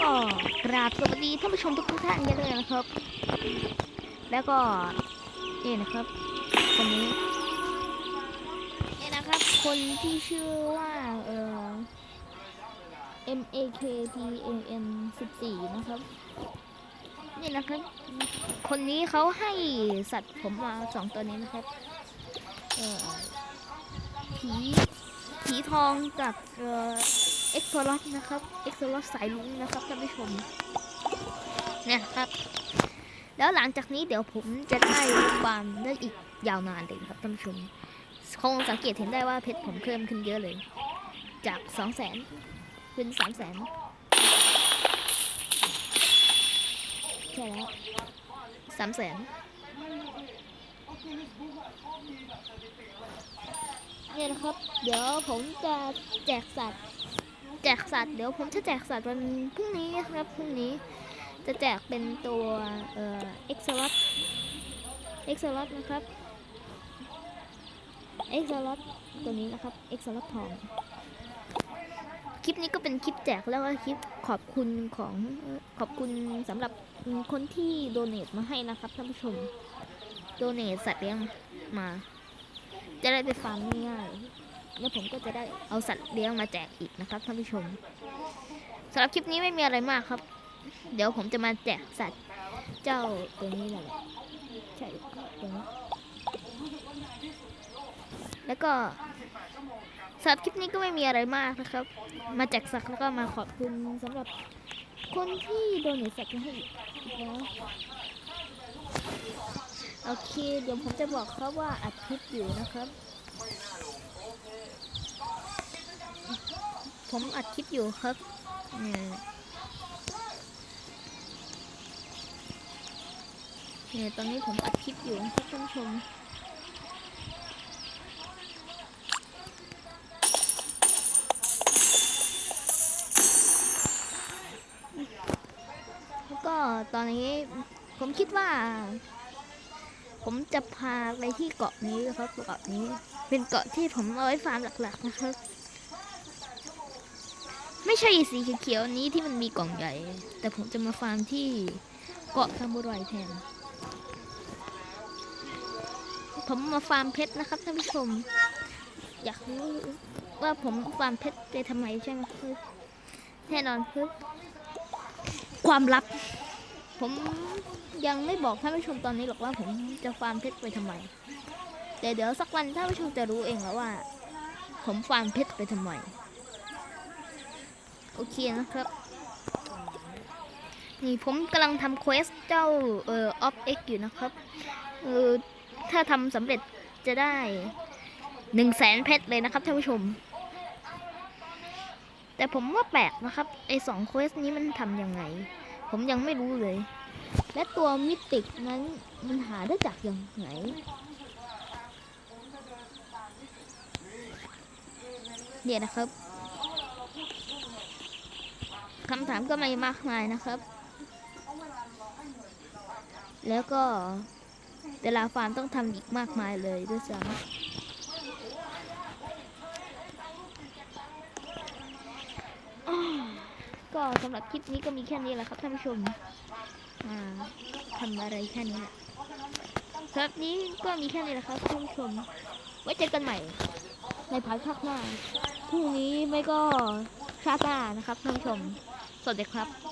ก็กราบสวัสดีท่านผู้ชมทุกท่านกันเลยนะครับ แล้วก็นี่นะครับ คนนี้นี่นะครับ คนที่ชื่อว่าเอ่อ M A K T A N 14 นะครับ นี่นะครับ คนนี้เขาให้สัตว์ผมมาสองตัวนี้นะครับ เอ่อผีผีทองกับเออ อ็กโซลอสนะครับเอ็กโซลอสสายลุงนะครับท่านผู้ชมเนี่ยครับ แล้วหลังจากนี้เดี๋ยวผมจะได้ฟาร์มได้อีกยาวนานเลยครับท่านผู้ชมคงสังเกตเห็นได้ว่าเพชรผมเพิ่มขึ้นเยอะเลย จากสองแสนเป็นสามแสนใช่แล้วสามแสนเนี่ยนะครับ เดี๋ยวผมจะแจกสัตว์ แจกสัตว์เดี๋ยวผมจะแจกสัตว์วันพรุ่งนี้นะครับพรุ่งนี้จะแจกเป็นตัวเอ่อเอ็กซ์ลอตเอ็กซ์ลอตนะครับเอ็กซ์ลอตตัวนี้นะครับเอ็กซ์ลอตทองคลิปนี้ก็เป็นคลิปแจกแล้วก็คลิปขอบคุณของขอบคุณสำหรับคนที่โดเนทมาให้นะครับท่านผู้ชมโดเนทสัตว์เลี้ยงมา จะได้ไปฟาร์มง่าย แล้วผมก็จะได้เอาสัตว์เลี้ยงมาแจกอีกนะครับท่านผู้ชมสำหรับคลิปนี้ไม่มีอะไรมากครับ เดี๋ยวผมจะมาแจกสัตว์เจ้าตัวนี้แหละใช่ตัวนี้แล้วก็สำหรับคลิปนี้ก็ไม่มีอะไรมากนะครับ มาแจกสัตว์แล้วก็มาขอบคุณสำหรับคนที่โดนสัตว์มาให้อีกแล้วโอเค เดี๋ยวผมจะบอกเขาว่าอัดคลิปอยู่นะครับ ผมอัดคลิปอยู่ครับเนี่ยเนี่ยตอนนี้ผมอัดคลิปอยู่ครับท่านผู้ชมแล้วก็ตอนนี้ผมคิดว่า ผมจะพาไปที่เกาะนี้ครับเกาะนี้ เป็นเกาะที่ผมเอาไว้ฟาร์มหลักๆนะครับ ไม่ใช่สีเขียวๆนี้ที่มันมีกล่องใหญ่ แต่ผมจะมาฟาร์มที่เกาะซามูไรแทน ผมมาฟาร์มเพชรนะครับท่านผู้ชม อยากรู้ว่าผมฟาร์มเพชรไปทำไมใช่ไหมคือแน่นอนคือความลับ ผมยังไม่บอกท่านผู้ชมตอนนี้หรอกว่าผมจะฟาร์มเพชรไปทำไม แต่เดี๋ยวสักวันท่านผู้ชมจะรู้เองแล้วว่า ผมฟาร์มเพชรไปทำไม โอเคนะครับ นี่ผมกำลังทำเควสเจ้าเอ่อออฟเอ็กอยู่นะครับเออถ้าทำสำเร็จจะได้หนึ่งแสนเพชรเลยนะครับท่านผู้ชม แต่ผมว่าแปลกนะครับ ไอสองเควสนี้มันทำยังไง ผมยังไม่รู้เลย และตัวมิติกนั้นมันหาได้จากยังไง เนี่ยนะครับคำถามก็ไม่มากมายนะครับ แล้วก็เวลาฟาร์มต้องทำอีกมากมายเลยด้วยซ้ำก็สำหรับคลิปนี้ก็มีแค่นี้แหละครับท่านผู้ชมทำอะไรแค่นี้แหละสำหรับนี้ก็มีแค่นี้แหละครับท่านผู้ชม ไว้เจอกันใหม่ ในภายภาคหน้าพรุ่งนี้ไม่ก็ชาติหน้านะครับท่านผู้ชม สวัสดีครับ